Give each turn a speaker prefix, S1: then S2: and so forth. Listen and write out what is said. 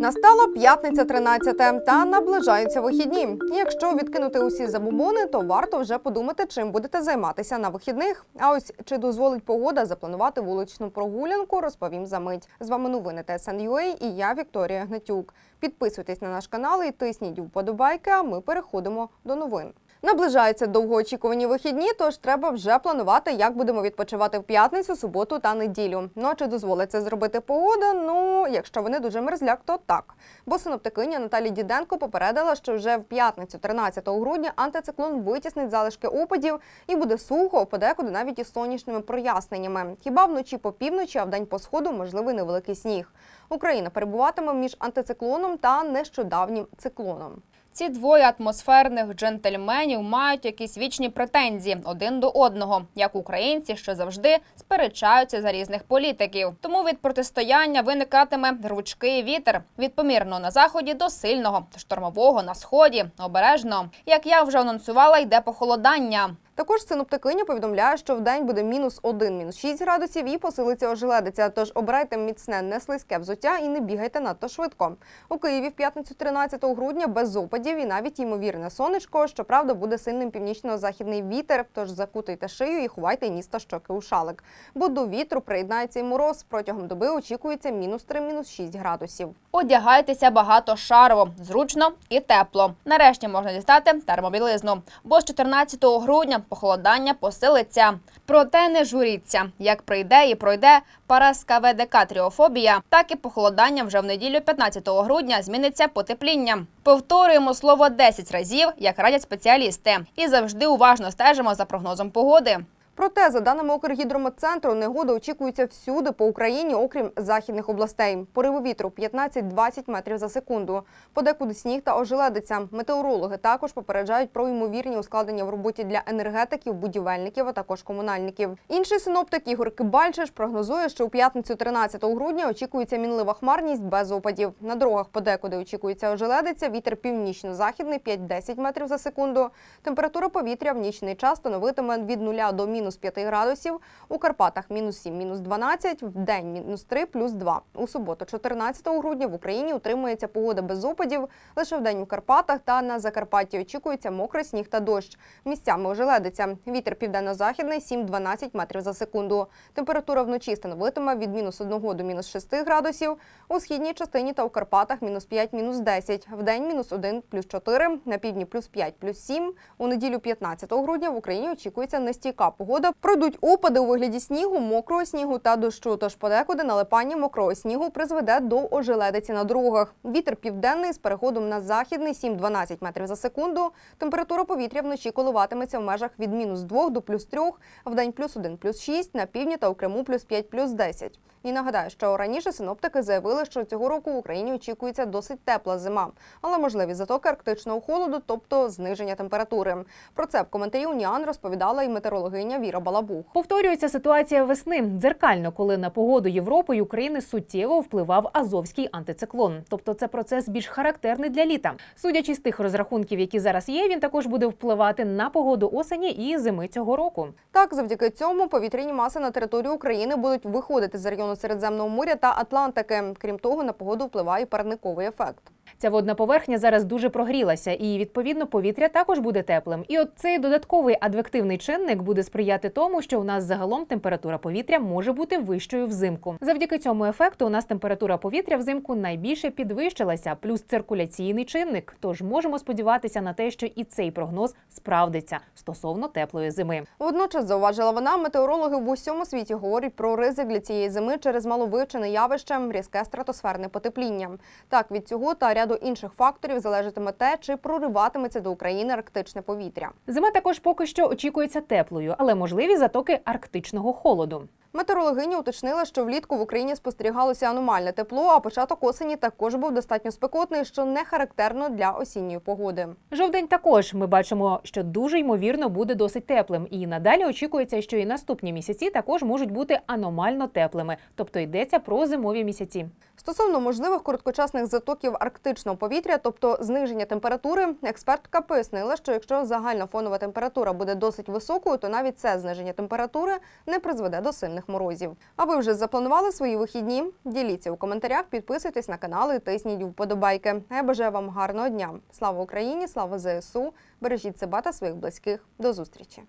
S1: Настала п'ятниця 13 та наближаються вихідні. Якщо відкинути усі забубони, то варто вже подумати, чим будете займатися на вихідних. А ось чи дозволить погода запланувати вуличну прогулянку, розповім за мить. З вами новини ТСНЮА і я Вікторія Гнатюк. Підписуйтесь на наш канал і тисніть вподобайки. А ми переходимо до новин. Наближаються довгоочікувані вихідні, тож треба вже планувати, як будемо відпочивати в п'ятницю, суботу та неділю. Ну а чи дозволить це зробити погода? Ну, якщо вони дуже мерзляк, то так. Бо синоптикиня Наталі Діденко попередила, що вже в п'ятницю, 13 грудня, антициклон витіснить залишки опадів і буде сухо, подекуди навіть із сонячними проясненнями. Хіба вночі по півночі, а вдень по сходу можливий невеликий сніг. Україна перебуватиме між антициклоном та нещодавнім циклоном.
S2: Ці двоє атмосферних джентльменів мають якісь вічні претензії один до одного, як українці, що завжди сперечаються за різних політиків. Тому від протистояння виникатиме рвучкий вітер від помірного на заході до сильного штормового на сході. Обережно, як я вже анонсувала, йде похолодання.
S1: Також синоптикиня повідомляє, що в день буде мінус 1, мінус 6 градусів і посилиться ожеледиця. Тож обирайте міцне, не слизьке взуття і не бігайте надто швидко. У Києві в п'ятницю 13 грудня без опадів і навіть ймовірне сонечко. Щоправда, буде сильним північно-західний вітер. Тож закутайте шию і ховайте ніс та щоки у шалик. Бо до вітру приєднається й мороз. Протягом доби очікується мінус 3, мінус 6 градусів.
S2: Одягайтеся багато шарово, зручно і тепло. Нарешті можна дістати термобілизну, бо з 14 грудня похолодання посилиться. Проте не журіться, як прийде і пройде параскаведекатріофобія, так і похолодання вже в неділю 15 грудня зміниться потеплінням. Повторюємо слово 10 разів, як радять спеціалісти, і завжди уважно стежимо за прогнозом погоди.
S1: Проте, за даними Укргідрометцентру, негода очікується всюди по Україні, окрім західних областей. Пориви вітру 15-20 метрів за секунду. Подекуди сніг та ожеледиця. Метеорологи також попереджають про ймовірні ускладнення в роботі для енергетиків, будівельників, а також комунальників. Інший синоптик Ігор Кибальчиш прогнозує, що у п'ятницю 13 грудня очікується мінлива хмарність без опадів. На дорогах подекуди очікується ожеледиця, вітер північно-західний 5-10 метрів за секунду. Температура повітря в нічний час становитиме від 0 до мінус 5 градусів. У Карпатах мінус 7, мінус 12, в день мінус 3, плюс 2. У суботу, 14 грудня, в Україні утримується погода без опадів. Лише в день у Карпатах та на Закарпатті очікується мокрий сніг та дощ. Місцями ожеледиться. Вітер південно-західний 7-12 метрів за секунду. Температура вночі становитиме від мінус 1 до мінус 6 градусів. У східній частині та у Карпатах мінус 5, мінус 10. В день мінус 1, плюс 4, на півдні плюс 5, плюс 7. У неділю 15 грудня в Україні очікується нестійка погода. Пройдуть опади у вигляді снігу, мокрого снігу та дощу. Тож подекуди налипання мокрого снігу призведе до ожеледиці на дорогах. Вітер південний з переходом на західний 7-12 метрів за секунду. Температура повітря вночі коливатиметься в межах від мінус 2 до плюс 3, в день плюс 1, плюс 6, на півдні та у Криму плюс 5, плюс 10. І нагадаю, що раніше синоптики заявили, що цього року в Україні очікується досить тепла зима, але можливі затоки арктичного холоду, тобто зниження температури. Про це в коментарі Уніан розповідала і метеорологиня Віра Балабух.
S3: Повторюється ситуація весни дзеркально, коли на погоду Європи й України суттєво впливав азовський антициклон. Тобто, це процес більш характерний для літа. Судячи з тих розрахунків, які зараз є, він також буде впливати на погоду осені і зими цього року.
S1: Так, завдяки цьому повітряні маси на територію України будуть виходити з району Середземного моря та Атлантики. Крім того, на погоду впливає парниковий ефект.
S3: Ця водна поверхня зараз дуже прогрілася, і відповідно повітря також буде теплим. І от цей додатковий адвективний чинник буде сприяти тому, що у нас загалом температура повітря може бути вищою взимку. Завдяки цьому ефекту у нас температура повітря взимку найбільше підвищилася, плюс циркуляційний чинник. Тож можемо сподіватися на те, що і цей прогноз справдиться стосовно теплої зими.
S1: Водночас зауважила вона, метеорологи в усьому світі говорять про ризик для цієї зими через маловивчене явище різке стратосферне потепління. Так від цього та ряду інших факторів залежатиме те, чи прориватиметься до України арктичне повітря.
S3: Зима також поки що очікується теплою, але можливі затоки арктичного холоду.
S1: Метеорологиня уточнила, що влітку в Україні спостерігалося аномальне тепло, а початок осені також був достатньо спекотний, що не характерно для осінньої погоди.
S3: Жовдень також ми бачимо, що дуже ймовірно буде досить теплим, і надалі очікується, що і наступні місяці також можуть бути аномально теплими, тобто йдеться про зимові місяці.
S1: Стосовно можливих короткочасних затоків арктичного повітря, тобто зниження температури, експертка пояснила, що якщо загальна фонова температура буде досить високою, то навіть це зниження температури не призведе до сильних морозів. А ви вже запланували свої вихідні? Діліться у коментарях, підписуйтесь на канали, тисніть вподобайки. Я бажаю вам гарного дня. Слава Україні! Слава ЗСУ! Бережіть себе та своїх близьких. До зустрічі!